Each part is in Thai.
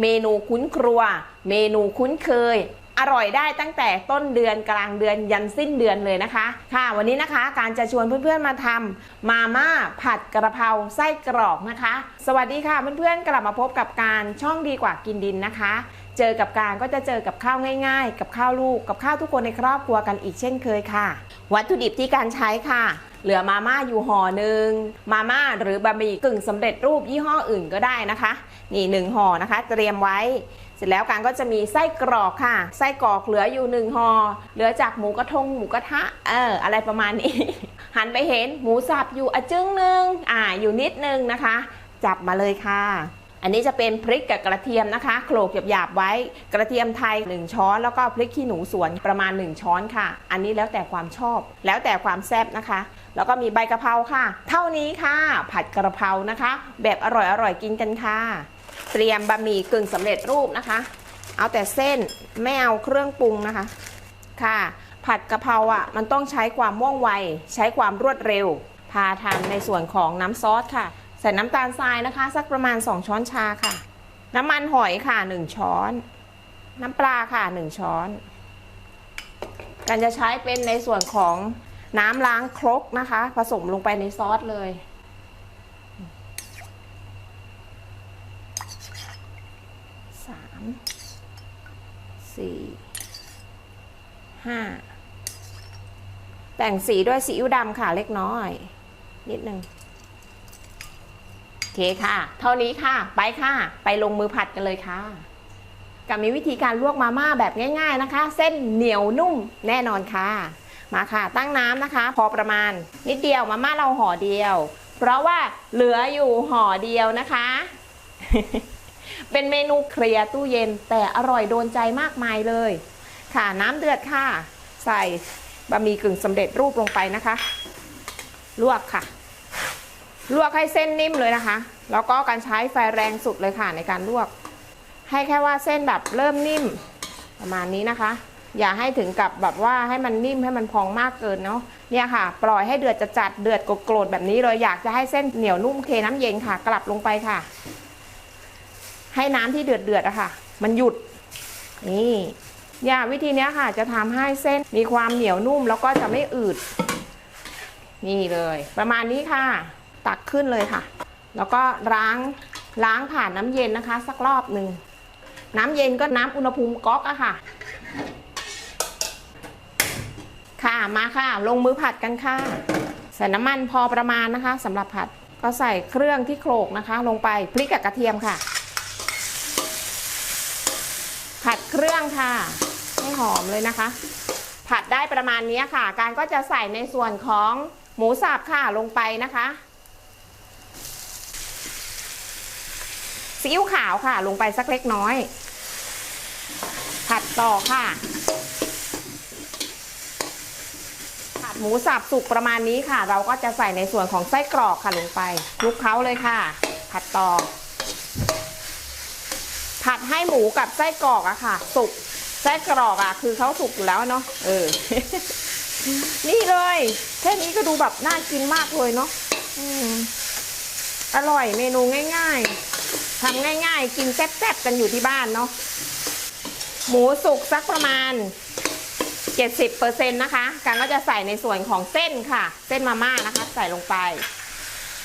เมนูคุ้นครัว เมนูคุ้นเคย อร่อยได้ตั้งแต่ต้นเดือนกลางเดือนยันสิ้นเดือนเลยนะคะ ค่ะวันนี้นะคะ การจะชวนเพื่อนๆมาทำมาม่าผัดกระเพราไส้กรอกนะคะ สวัสดีค่ะเพื่อนๆกลับมาพบกับการช่องดีกว่ากินดินนะคะ เจอกับการก็จะเจอกับข้าวง่าย ๆ กับข้าวลูกกับข้าวทุกคนในครอบครัวกันอีกเช่นเคยค่ะ วัตถุดิบที่การใช้ค่ะ เหลือมาม่าอยู่ห่อหนึ่งมาม่าหรือบะหมี่กึ่งสำเร็จรูปยี่ห้ออื่นก็ได้นะคะ นี่หนึ่งห่อนะคะเตรียมไว้ เสร็จแล้วการก็จะมีไส้กรอกค่ะ ไส้กรอกเหลืออยู่หนึ่งห่อเหลือจากหมูกระทงหมูกระทะเอออะไรประมาณนี้ หันไปเห็นหมูสับอยู่อจึ้งหนึ่งอ่าอยู่นิดนึงนะคะ จับมาเลยค่ะ อันนี้จะเป็นพริกกับกระเทียมนะคะโขลกหยาบๆไว้ กระเทียมไทย 1 ช้อน แล้วก็พริกขี้หนูสวนประมาณ 1 ช้อนค่ะ อันนี้แล้วแต่ความชอบ แล้วแต่ความแซ่บนะคะ แล้วก็มีใบกะเพราค่ะ เท่านี้ค่ะ ผัดกระเพรานะคะ แบบอร่อยๆกินกันค่ะ เตรียมบะหมี่กึ่งสำเร็จรูปนะคะ เอาแต่เส้นไม่เอาเครื่องปรุงนะคะค่ะ ผัดกะเพราอะมันต้องใช้ความว่องไว ใช้ความรวดเร็ว พาทำในส่วนของน้ำซอสค่ะ ส่น้ำตาลทรายนะคะ สักประมาณ 2 ช้อนชาค่ะ น้ำมันหอยค่ะ 1 ช้อน น้ำปลาค่ะ 1 ช้อนกันจะใช้เป็นในส่วนของน้ำล้างครกนะคะ ผสมลงไปในซอสเลย สาม สี่ ห้า แต่งสีด้วยซีอิ๊วดำค่ะเล็กน้อย นิดนึง เคค่ะ เท่านี้ค่ะ ไปค่ะ ไปลงมือผัดกันเลยค่ะ กับมีวิธีการลวกมาม่าแบบง่าย ๆนะคะ เส้นเหนียวนุ่มแน่นอนค่ะ มาค่ะ ตั้งน้ำนะคะ พอประมาณ นิดเดียวมาม่าเราห่อเดียว เพราะว่าเหลืออยู่ห่อเดียวนะคะ เป็นเมนูเคลียร์ตู้เย็นแต่อร่อยโดนใจมากมายเลย ค่ะน้ำเดือดค่ะ ใส่บะหมี่กึ่งสำเร็จรูปลงไปนะคะ ลวกค่ะ ลวกให้เส้นนิ่มเลยนะคะ แล้วก็การใช้ไฟแรงสุดเลยค่ะในการลวก ให้แค่ว่าเส้นแบบเริ่มนิ่มประมาณนี้นะคะ อย่าให้ถึงกับแบบว่าให้มันนิ่มให้มันพองมากเกินเนาะเนี่ยค่ะ ปล่อยให้เดือดจัดเดือดโกรธแบบนี้เลยอยากจะให้เส้นเหนียวนุ่มเทน้ำเย็นค่ะ กลับลงไปค่ะ ให้น้ำที่เดือดเดือดๆอะค่ะ มันหยุด นี่อย่าวิธีนี้ค่ะ จะทำให้เส้นมีความเหนียวนุ่มแล้วก็จะไม่อืด นี่เลย ประมาณนี้ค่ะ ตักขึ้นเลยค่ะ แล้วก็ล้างล้างผ่านน้ำเย็นนะคะ สักรอบหนึ่งน้ำเย็นก็น้ำอุณหภูมิก๊อกอะค่ะ ค่ะมาค่ะ ลงมือผัดกันค่ะใส่น้ำมันพอประมาณนะคะสำหรับผัดก็ใส่เครื่องที่โขลกนะคะ ลงไปพริกกับกระเทียมค่ะ ผัดเครื่องค่ะ ให้หอมเลยนะคะ ผัดได้ประมาณนี้ค่ะ การก็จะใส่ในส่วนของหมูสับค่ะลงไปนะคะ ซีอิ๊วขาวค่ะ ลงไปสักเล็กน้อย ผัดต่อค่ะ ผัดหมูสับสุกประมาณนี้ค่ะ เราก็จะใส่ในส่วนของไส้กรอกค่ะลงไปคลุกเคล้าเลยค่ะ ผัดต่อ ผัดให้หมูกับไส้กรอกอะค่ะ สุกไส้กรอกอะคือเขาสุกอยู่แล้วเนาะเออ นี่เลย แค่นี้ก็ดูแบบน่ากินมากเลยเนาะออร่อยเมนูง่าย ๆ ทำง่ายๆ กินแซ่บๆกันอยู่ที่บ้านเนาะหมูสุกสักประมาณ 70%นะคะการก็จะใส่ในส่วนของเส้นค่ะ เส้นมาม่านะคะ ใส่ลงไป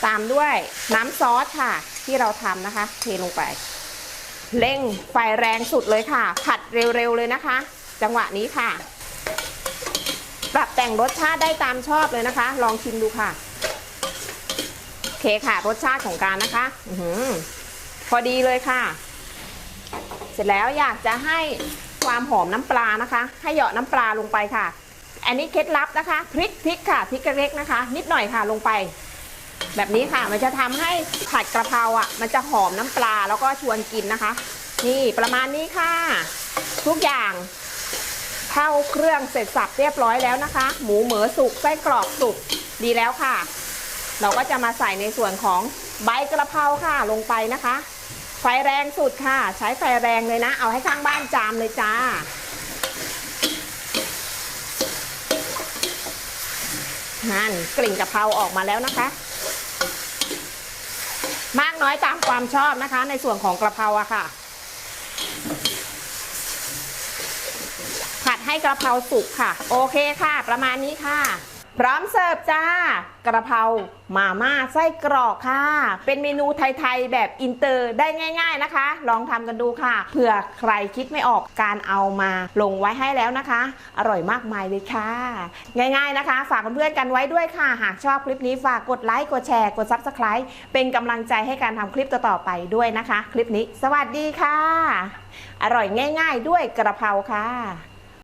ตามด้วยน้ำซอสค่ะ ที่เราทำนะคะ เทลงไป เร่งไฟแรงสุดเลยค่ะ ผัดเร็วๆเลยนะคะ จังหวะนี้ค่ะ ปรับแต่งรสชาติได้ตามชอบเลยนะคะ ลองชิมดูค่ะ โอเคค่ะ รสชาติของการนะคะ อือ พอดีเลยค่ะ เสร็จแล้วอยากจะให้ความหอมน้ำปลานะคะ ให้เหยาะน้ำปลาลงไปค่ะ อันนี้เคล็ดลับนะคะพริกพริกค่ะพริกเล็กนะคะ นิดหน่อยค่ะลงไป แบบนี้ค่ะมันจะทำให้ผัดกระเพราอะ มันจะหอมน้ำปลาแล้วก็ชวนกินนะคะ นี่ประมาณนี้ค่ะ ทุกอย่างเข้าเครื่องเสร็จสับเรียบร้อยแล้วนะคะ หมูเหมือสุกไส้กรอกสุกดีแล้วค่ะ เราก็จะมาใส่ในส่วนของ ใบกระเพราค่ะลงไปนะคะ ไฟแรงสุดค่ะ ใช้ไฟแรงเลยนะ เอาให้ข้างบ้านจามเลยจ้า นั่นกลิ่นกะเพราออกมาแล้วนะคะ มากน้อยตามความชอบนะคะ ในส่วนของกระเพราอะค่ะ ผัดให้กระเพราสุกค่ะ โอเคค่ะ ประมาณนี้ค่ะ พร้อมเสิร์ฟจ้า กระเพรามาม่าไส้กรอกค่ะ เป็นเมนูไทยๆแบบอินเตอร์ได้ง่าย ๆนะคะ ลองทำกันดูค่ะ เผื่อใครคิดไม่ออกการเอามาลงไว้ให้แล้วนะคะ อร่อยมากมายเลยค่ะ ง่ายๆนะคะ ฝากเพื่อนๆกันไว้ด้วยค่ะ หากชอบคลิปนี้ฝากกดไลค์กดแชร์กด Subscribe เป็นกำลังใจให้การทำคลิปต่อๆไปด้วยนะคะ คลิปนี้ สวัสดีค่ะ อร่อยง่าย ๆ ด้วยกระเพราค่ะ